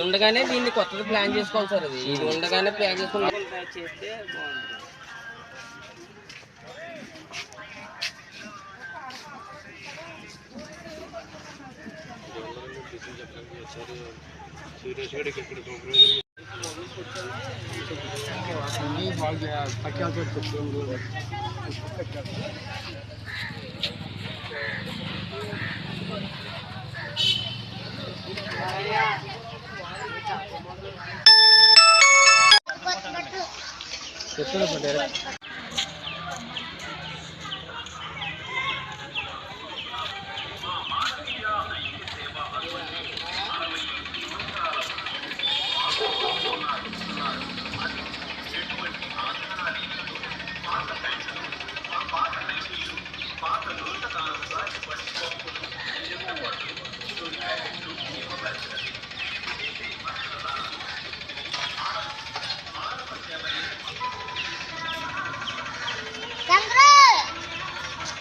ఇది ఉండగానే దీన్ని కొత్తది ప్లాన్ చేసుకోవాలి సార్ ఇది ఇది ఉండగానే ప్లాన్ చేసుకుని చేస్తే బాగుంటుంది செட்டில்மெண்ட்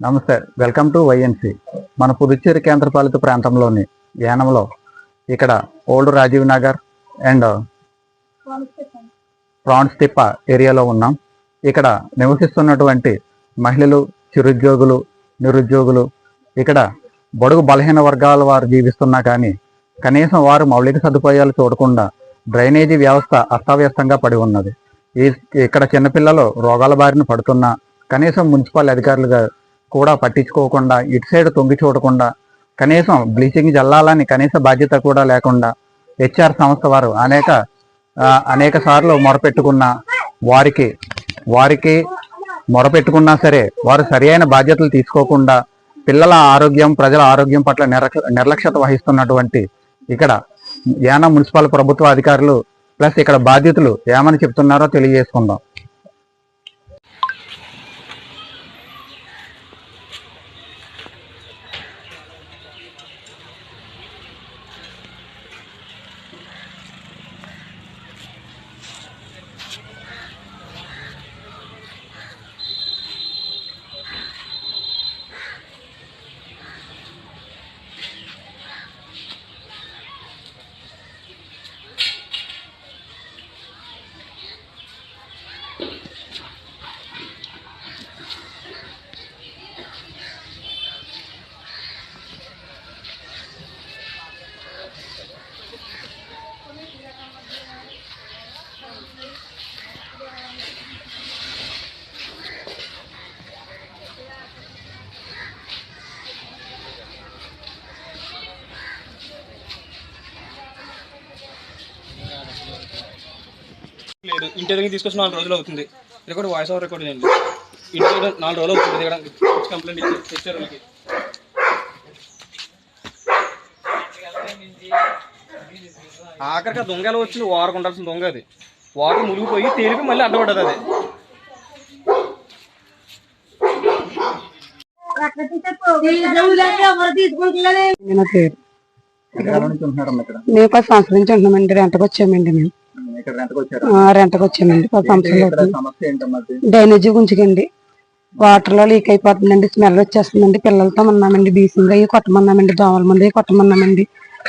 నమస్తే వెల్కమ్ టు వైఎన్సి. మన పుదుచ్చేరి కేంద్రపాలిత ప్రాంతంలోని యానంలో ఇక్కడ old Rajiv Nagar and France Tippa ఏరియాలో ఉన్నాం. ఇక్కడ నివసిస్తున్నటువంటి మహిళలు చిరుద్యోగులు నిరుద్యోగులు ఇక్కడ బడుగు బలహీన వర్గాల వారు జీవిస్తున్నా కానీ కనీసం వారు మౌలిక సదుపాయాలు చూడకుండా డ్రైనేజీ వ్యవస్థ అస్తవ్యస్తంగా పడి ఉన్నది. ఈ ఇక్కడ చిన్నపిల్లలు రోగాల బారిన పడుతున్నా కనీసం మున్సిపల్ అధికారులుగా కూడా పట్టించుకోకుండా ఇటు సైడ్ తొంగి చూడకుండా కనీసం బ్లీచింగ్ జల్లాలని కనీస బాధ్యత కూడా లేకుండా హెచ్ఆర్ సంస్థ వారు అనేక అనేక సార్లు మొరపెట్టుకున్న వారికి వారికి మొరపెట్టుకున్నా సరే వారు సరి అయిన బాధ్యతలు తీసుకోకుండా పిల్లల ఆరోగ్యం ప్రజల ఆరోగ్యం పట్ల నిర్లక్ష్యత వహిస్తున్నటువంటి ఇక్కడ యానా మున్సిపల్ ప్రభుత్వ అధికారులు ప్లస్ ఇక్కడ బాధ్యతలు ఏమని చెప్తున్నారో తెలియజేసుకుందాం. లేదు. ఇంటి దగ్గర తీసుకొచ్చి నాలుగు రోజులు అవుతుంది. రికార్డ్ వాయిస్ ఓవర్ రికార్డ్ చేయండి ఇంటి దగ్గర నాలుగు రోజులు అవుతుంది దిగడానికి కంప్లైంట్ ఇచ్చి తెచ్చారు వాళ్ళకి ఆఖరికి ఆ దొంగ ఎలా వచ్చింది. వారకు ఉండాల్సిన దొంగ అది. వాటర్ మునిగిపోయి తేలిపి మళ్ళీ అడ్డపడ్డది అది. నా పేరు ఎక్కడ నుంచి ఉంటున్నారమ్మా ఇక్కడ మేము పది సంవత్సరాల నుంచి ఉంటున్నామండి రెంట్కి వచ్చామండి మేము. రెంట్కి వచ్చామండి అది? డ్రైనేజీ గుంజుకండి. వాటర్లో లీక్ అయిపోతుందండి స్మెల్ వచ్చేస్తుందండి. పిల్లలతో ఉన్నామండి బీసింగ్ అయ్యి కొట్టమన్నామండి దోమల మంది కొట్టమన్నామండి.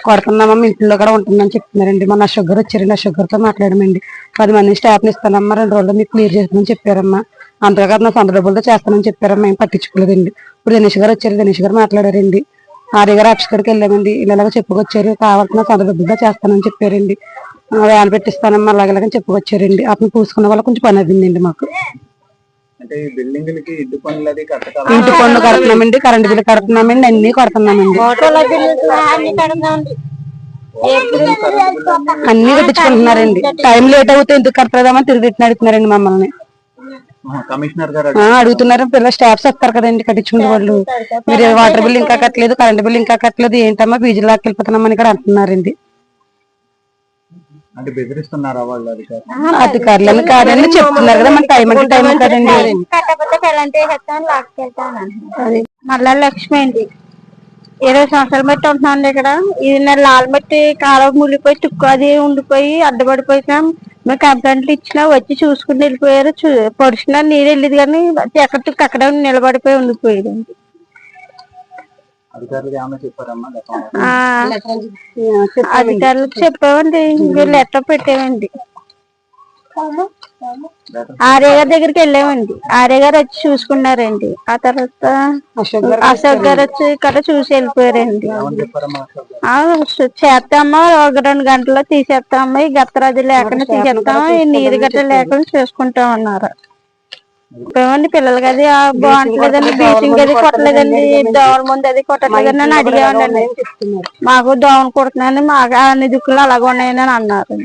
కొడుతున్నామమ్మ ఇంట్లో కూడా ఉంటుందని చెప్తున్నారండి. మన షుగర్ వచ్చారండి ఆ షుగర్తో మాట్లాడమండి. పది మంది స్టాఫ్ని ఇస్తానమ్మా రెండు రోజులు మీకు క్లియర్ చేస్తామని చెప్పారమ్మా. అంతేకాదు నా సొంత డబ్బులతో చేస్తానని చెప్పారమ్మా ఏం పట్టించుకోలేదండి. ఇప్పుడు దినేష్ గారు వచ్చారు దినేష్ గారు మాట్లాడారండి. ఆర్య గారు గారికి వెళ్ళామండి. ఇలాగ చెప్పుకొచ్చారు కావాల్సిన సొంత డబ్బులతో చేస్తానని చెప్పారండి. వ్యాన్ పెట్టిస్తానమ్మా అలాగలాగని చెప్పుకొచ్చారండి. అప్పుడు పూసుకున్న వల్ల కొంచెం పని అయిందండి మాకు. ఇంటి పన్ను కడుతున్నామండి కరెంట్ బిల్లు కడుతున్నామండి అన్ని కడుతున్నామండి. అన్ని కట్టించుకుంటున్నారండి. టైం లేట్ అవుతే ఎందుకు కడతామని తిరిగి అడుగుతున్నారండి మమ్మల్ని. కమిషనర్ గారు ఆ, అడుగుతున్నారు పిల్లల స్టాఫ్స్ వస్తారు కదండి కట్టించుకునే వాళ్ళు. మీరు వాటర్ బిల్ ఇంకా కట్టలేదు కరెంట్ బిల్ ఇంకా కట్టలేదు ఏంటమ్మా బీజీ లాక్కెళ్ళిపోతున్నామని ఇక్కడ అంటున్నారండి. అంటే బెదిరిస్తున్నారా వాళ్ళు అధికారులు అధికారులను కాదని చెప్తున్నారు కదా మన టైం అంటే టైం కదండి. కట్టకపోతే పెళ్ళంటే వేసేస్తాను లాక్కెళ్తాను అంటున్నారు. మళ్ళా లక్ష్మి అండి. ఇరవై సంవత్సరాలు బట్టి ఉంటున్నాను ఇక్కడ. ఇది నేను లాల్ మట్టి కాలం ములిపోయి తుక్కు అది ఉండిపోయి అడ్డపడిపోయినాం. మేము కంప్లైంట్లు ఇచ్చినా వచ్చి చూసుకుని వెళ్ళిపోయారు. చూ పొడిచినా నీరు వెళ్ళేది కానీ ఎక్కడ తుక్కు అక్కడ నిలబడిపోయి ఉండిపోయేది అధికారులకు చెప్పామండి. లెటర్ పెట్టామండి. ఆర్య గారి దగ్గరికి వెళ్ళామండి. ఆర్య గారు వచ్చి చూసుకున్నారండి. ఆ తర్వాత అశోక్ గారు వచ్చి ఇక్కడ చూసి వెళ్ళిపోయారండి. చేస్తామా? ఒక రెండు గంటల్లో తీసేస్తామా? ఈ గత్తరాది లేకుండా తీసేస్తామా? ఈ నీరు గట్ట లేకుండా చేసుకుంటాం అన్నారు ఏమండి పిల్లలకి అది బాగుంటలేదండి బీచింగ్ అది కొట్టలేదండి దోమల ముందు అది కొట్టలేదని అని అడిగామండి చెప్తున్నారు. మాకు దోమలు కొడుతున్నాయని మాకు అన్ని దిక్కులు అలాగ ఉన్నాయని అని అన్నారు.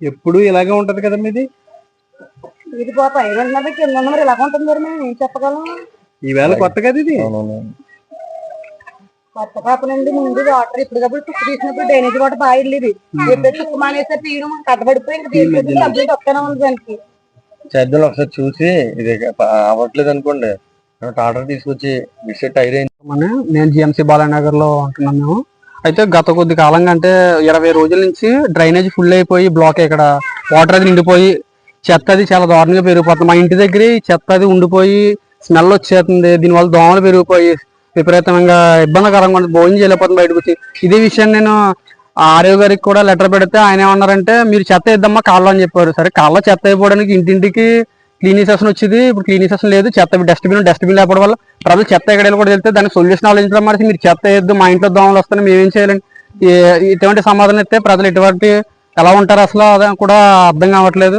ఎప్పుడు ఇలాగే ఉంటది కదా మీది ఇది పోతా ఐదు వందల కింద ఉన్నది ఇలా ఉంటుంది మరి మేము ఏం చెప్పగలం? ఈవేళ కొత్త కదా ఇది? కొత్త కాపనండి ముందు వాటర్ ఇప్పటికప్పుడు తుక్కు తీసినప్పుడు డ్రైనేజ్ వాటర్ బాగా వెళ్ళేది ఎప్పుడైతే తుక్కు మానేస్తే తీయడం కట్టబడిపోయి ఇంకా కంప్లీట్ ఉంది దానికి. ఒకసారి చూసి ఇది అవ్వట్లేదు అనుకోండి. ఆర్డర్ తీసుకొచ్చి విసిట్ ఐరన్ అని నేను జిఎంసీ బాలానగర్లో ఉంటున్నాను మేము. అయితే గత కొద్ది కాలంగా అంటే ఇరవై రోజుల నుంచి డ్రైనేజ్ ఫుల్ అయిపోయి బ్లాక్ ఇక్కడ. వాటర్ అది నిండిపోయి చెత్త అది చాలా దారుణంగా పెరిగిపోతుంది. మా ఇంటి దగ్గర చెత్త అది ఉండిపోయి స్మెల్ వచ్చేస్తుంది దీనివల్ల దోమలు పెరిగిపోయి విపరీతంగా ఇబ్బందికరంగా ఉంది. భోజనం చేయలేకపోతుంది బయటకు వచ్చి ఇదే విషయాన్ని నేను ఆర్యో గారికి కూడా లెటర్ పెడితే ఆయన ఏమన్నారంటే మీరు చెత్త ఇద్దామా కాళ్ళు అని చెప్పారు. సరే కాళ్ళ చెత్త అయిపోవడానికి ఇంటింటికి క్లీనింగ్ సెషన్ వచ్చింది. ఇప్పుడు క్లీనింగ్ సెషన్ లేదు. చెత్త డస్ట్బిన్ డస్ట్బిన్ లేకపోవడం వల్ల ప్రజలు చెత్త ఎక్కడైనా కూడా వెళ్తే దానికి సొల్యూషన్ ఆలోచించడం మరి మీరు చెత్త వేయద్దు. మా ఇంట్లో దోమలు వస్తాయి. మేమేం చేయాలండి? ఇటువంటి సమాధానం ఇస్తే ప్రజలు ఎటువంటి ఎలా ఉంటారు అసలు? అది కూడా అర్థం కావట్లేదు.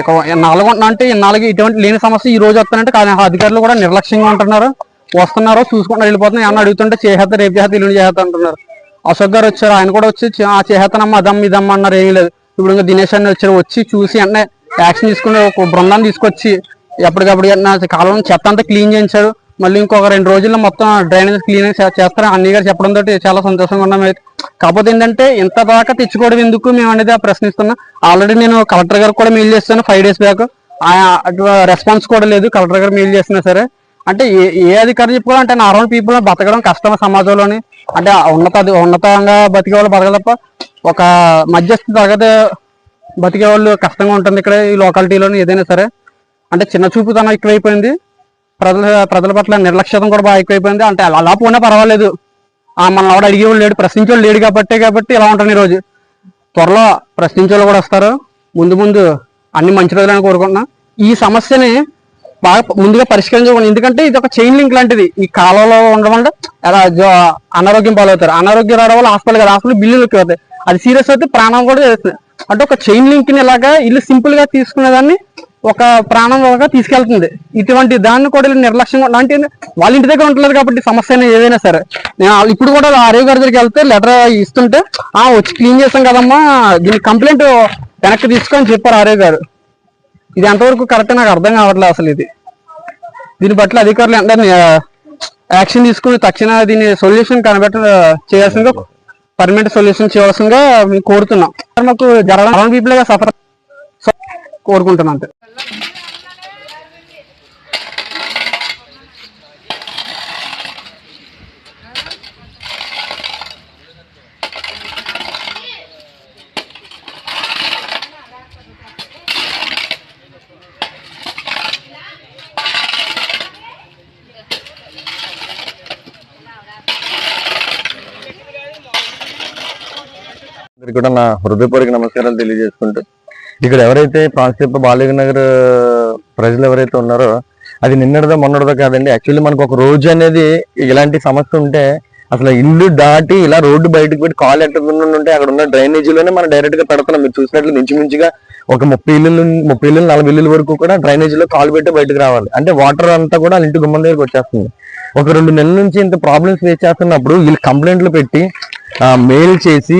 ఇక నాలుగు అంటే ఇన్నాళ్ళకి ఇటువంటి లేని సమస్య ఈ రోజు వస్తానంటే కానీ అధికారులు కూడా నిర్లక్ష్యంగా ఉంటున్నారు. వస్తున్నారు చూసుకుంటూ వెళ్ళిపోతున్నారు. ఏమన్నా అడుగుతుంటే చేసేత రేపు చేసేత ఇల్లు చేసేత అంటున్నారు. అశోక్ గారు వచ్చారు ఆయన కూడా వచ్చి ఆ చేసేతనమ్మ అదమ్మ ఇదమ్మ అన్నారు ఏమీ లేదు. ఇప్పుడు ఇంకా దినేష్ అన్న వచ్చారు వచ్చి చూసి వెంటనే యాక్షన్ తీసుకుని ఒక బృందాన్ని తీసుకొచ్చి ఎప్పటికప్పుడు నా కాలం చెత్త అంతా క్లీన్ చేయించారు. మళ్ళీ ఇంకొక రెండు రోజుల్లో మొత్తం డ్రైనేజ్ క్లీన్ చేస్తారు? అన్ని గారు చెప్పడం తోటి చాలా సంతోషంగా ఉన్నాం. అయితే. కాకపోతే ఏంటంటే ఇంత దాకా తెచ్చుకోవడం ఎందుకు మేము అనేది ఆ ప్రశ్నిస్తున్నాం. ఆల్రెడీ నేను కలెక్టర్ గారికి కూడా మెయిల్ చేస్తాను ఫైవ్ డేస్ బ్యాక్ రెస్పాన్స్ కూడా లేదు. కలెక్టర్ గారు మెయిల్ చేసినా సరే. అంటే ఏ ఏ అధికారి చెప్పుకోవాలంటే నార్మల్ పీపుల్ బతకడం కష్టం సమాజంలోని. అంటే ఉన్నత ఉన్నతంగా బతికే వాళ్ళు బతక తప్ప ఒక మధ్యస్థ తరగతి బతికే వాళ్ళు కష్టంగా ఉంటుంది ఇక్కడ ఈ లోకాలిటీలోని ఏదైనా సరే. అంటే చిన్న చూపుతనం ఎక్కువైపోయింది. ప్రజల ప్రజల పట్ల నిర్లక్ష్యతం కూడా బాగా ఎక్కువైపోయింది. అంటే అలా అలా పోయినా పర్వాలేదు. ఆ మన ఆవిడ అడిగేవాళ్ళు లేడు. ప్రశ్నించేవాళ్ళు లేడు కాబట్టే కాబట్టి ఇలా ఉంటాను ఈ రోజు త్వరలో ప్రశ్నించేవాళ్ళు కూడా వస్తారు. ముందు ముందు అన్ని మంచి రోజులని కోరుకుంటున్నా. ఈ సమస్యని బాగా ముందుగా పరిష్కరించుకోండి ఎందుకంటే ఇది ఒక చైన్ లింక్ లాంటిది. ఈ కాలంలో ఉండడం వల్ల ఎలా జో- అనారోగ్యం పాలవుతారు. అనారోగ్యం రావడం వల్ల హాస్పిటల్ కదా. హాస్పిటల్ బిల్లులు ఎక్కువ అవుతాయి అది సీరియస్ అయితే ప్రాణం కూడా చేస్తుంది అంటే ఒక చైన్ లింక్ని ఇలాగా ఇల్లు సింపుల్గా తీసుకునేదాన్ని ఒక ప్రాణం లాగా తీసుకెళ్తుంది. ఇటువంటి దాన్ని కూడా నిర్లక్ష్యం నిర్లక్ష్యంగా అంటే వాళ్ళ ఇంటి దగ్గర ఉండలేదు కాబట్టి సమస్య ఏదైనా సరే. నేను ఇప్పుడు కూడా ఆరోగ్య గారి దగ్గరికి వెళ్తే లెటర్ ఇస్తుంటే ఆ వచ్చి క్లీన్ చేసాం కదమ్మా దీనికి కంప్లైంట్ వెనక్కి తీసుకొని చెప్పారు ఆరోగ్య గారు. ఇది ఎంతవరకు కరెక్ట్ నాకు అర్థం కావట్లేదు అసలు ఇది. దీని బట్ల అధికారులు అందరినీ యాక్షన్ తీసుకుని తక్షణ దీని సొల్యూషన్ కనబెట్ట చేయాల్సిందిగా పర్మనెంట్ సొల్యూషన్ చేయాల్సిందిగా మేము కోరుతున్నాం. మాకు జరగడం పీపుల్గా సఫర్ కోరుకుంటున్నాను అంతే. అందరికీ కూడా నా హృదయపూర్వక నమస్కారాలు తెలియజేసుకుంటూ ఇక్కడ ఎవరైతే ప్రాంతీయ బాలిక నగర్ ప్రజలు ఎవరైతే ఉన్నారో అది నిన్నటిదో మొన్నటిదో కాదండి. యాక్చువల్లీ మనకు ఒక రోజు అనేది ఇలాంటి సమస్య ఉంటే అసలు ఇల్లు దాటి ఇలా రోడ్డు బయటకు పెట్టి కాల్ ఎట్టకుండా ఉంటే అక్కడ ఉన్న డ్రైనేజీలోనే మనం డైరెక్ట్గా పెడుతున్నాం. మీరు చూసినట్లు మించుమించుగా ఒక ముప్పై ఇల్లు ముప్పై ఇల్లు నలభై ఇల్లు వరకు కూడా డ్రైనేజీలో కాలు పెట్టి బయటకు రావాలి. అంటే వాటర్ అంతా కూడా ఇంటి గుమ్మం దగ్గరకు వచ్చేస్తుంది. ఒక రెండు నెలల నుంచి ఇంత ప్రాబ్లమ్స్ ఫేస్ చేస్తున్నప్పుడు వీళ్ళు కంప్లైంట్లు పెట్టి మెయిల్ చేసి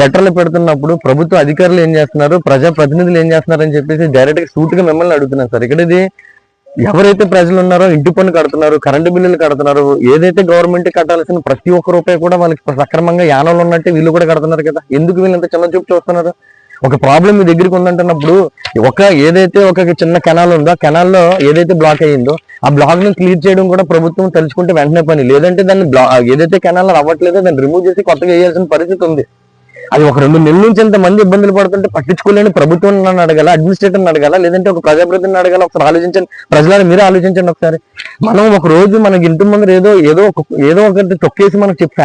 లెటర్లు పెడుతున్నప్పుడు ప్రభుత్వ అధికారులు ఏం చేస్తున్నారు? ప్రజా ప్రతినిధులు ఏం చేస్తున్నారు అని చెప్పేసి డైరెక్ట్గా సూట్గా మిమ్మల్ని అడుగుతున్నారు సార్. ఇక్కడ ఇది ఎవరైతే ప్రజలు ఉన్నారో ఇంటి పన్ను కడుతున్నారు కరెంటు బిల్లులు కడుతున్నారు ఏదైతే గవర్నమెంట్ కట్టాల్సిన ప్రతి ఒక్క రూపాయి కూడా వాళ్ళకి సక్రమంగా యానంలో ఉన్నట్టు వీళ్ళు కూడా కడుతున్నారు కదా. ఎందుకు వీళ్ళు ఇంత చిన్న చూపు చూస్తున్నారు? ఒక ప్రాబ్లం మీ దగ్గరికి ఉందంటున్నప్పుడు ఒక ఏదైతే ఒక చిన్న కెనాల్ ఉందో ఆ కెనాల్లో ఏదైతే బ్లాక్ అయ్యిందో ఆ బ్లాక్ను క్లియర్ చేయడం కూడా ప్రభుత్వం తలుచుకుంటే వెంటనే పని. లేదంటే దాన్ని బ్లా ఏదైతే కెనాల్ అవ్వట్లేదో దాన్ని రిమూవ్ చేసి కొత్తగా వేయాల్సిన పరిస్థితి ఉంది. అది ఒక రెండు నెలల నుంచి ఎంత మంది ఇబ్బందులు పడుతుంటే పట్టించుకోలేని ప్రభుత్వం నన్ను అడగాల అడ్మినిస్ట్రేటర్ని అడగాల లేదంటే ఒక ప్రజాప్రతిని అడగాల ఒకసారి ఆలోచించండి. ప్రజలను మీరే ఆలోచించండి ఒకసారి. మనం ఒక రోజు మనకి ఇంటి ముందర ఏదో ఏదో ఒక ఏదో ఒకటి తొక్కేసి మనకు చెప్పు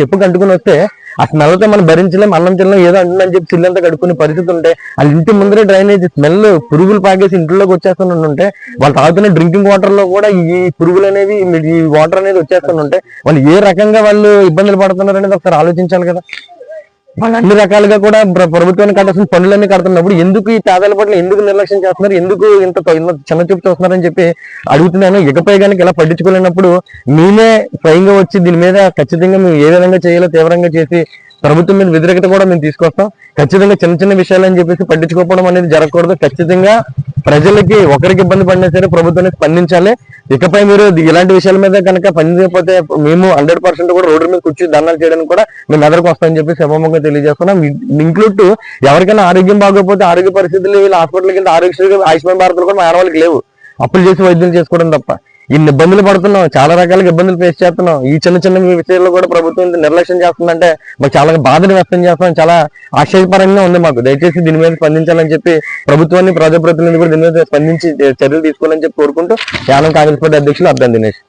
చెప్పు కంటుకుని వస్తే ఆ స్మెల్తో మనం భరించలేం అన్నం తినలేం ఏదో అంటుందని చెప్పి చిల్లంతా కడుక్కునే పరిస్థితి ఉంటే వాళ్ళ ఇంటి ముందరే డ్రైనేజ్ స్మెల్ పురుగులు పాకేసి ఇంట్లోకి వచ్చేస్తుంటే వాళ్ళు తాగుతున్న డ్రింకింగ్ వాటర్లో కూడా ఈ పురుగులు అనేవి ఈ వాటర్ అనేది వచ్చేస్తుంటే వాళ్ళు ఏ రకంగా వాళ్ళు ఇబ్బందులు పడుతున్నారు అనేది ఒకసారి ఆలోచించాలి కదా. వాళ్ళు అన్ని రకాలుగా కూడా ప్రభుత్వానికి కట్టాల్సిన పనులన్నీ కడుతున్నప్పుడు ఎందుకు ఈ పేదల పట్ల ఎందుకు నిర్లక్ష్యం చేస్తున్నారు? ఎందుకు ఇంత చిన్న చూపు చూస్తున్నారని చెప్పి అడుగుతున్నాను. ఇకపై కనుక ఇలా పట్టించుకోలేనప్పుడు మేమే స్వయంగా వచ్చి దీని మీద ఖచ్చితంగా మేము ఏ విధంగా చేయాలో తీవ్రంగా చేసి ప్రభుత్వం మీద వ్యతిరేకత కూడా మేము తీసుకొస్తాం. ఖచ్చితంగా చిన్న చిన్న విషయాలు అని చెప్పేసి పట్టించుకోవడం అనేది జరగకూడదు. ఖచ్చితంగా ప్రజలకి ఒకరికి ఇబ్బంది పడినా సరే ప్రభుత్వానికి స్పందించాలి. ఇకపై మీరు ఇలాంటి విషయాల మీద కనుక పనిచేయకపోతే మేము హండ్రెడ్ పర్సెంట్ కూడా రోడ్డు మీద కూర్చొని ధర్నాలు చేయడానికి కూడా మేము ఎదరికి వస్తామని చెప్పి శుభముఖంగా తెలియజేస్తున్నాం. ఇంక్లూడ్ ఎవరికైనా ఆరోగ్యం బాగోకపోతే ఆరోగ్య పరిస్థితులు వీళ్ళు హాస్పిటల్కి వెళ్తే ఆరోగ్య ఆయుష్మాన్ భారత్ కూడా మా ఆడవాళ్ళకి లేవు. అప్పులు చేసి వైద్యం చేసుకోవడం తప్ప. ఇన్ని ఇబ్బందులు పడుతున్నాం చాలా రకాలుగా ఇబ్బందులు ఫేస్ చేస్తున్నాం. ఈ చిన్న చిన్న విషయాల్లో కూడా ప్రభుత్వం నిర్లక్ష్యం చేస్తుందంటే మాకు చాలా బాధను వ్యక్తం చేస్తాం చాలా ఆశ్చర్యపరంగా ఉంది మాకు. దయచేసి దీని మీద స్పందించాలని చెప్పి ప్రభుత్వాన్ని ప్రజాప్రతినిధులు కూడా దీని మీద స్పందించి చర్యలు తీసుకోవాలని చెప్పి కోరుకుంటూ యానం కాంగ్రెస్ పార్టీ అధ్యక్షులు అర్థం దినేష్.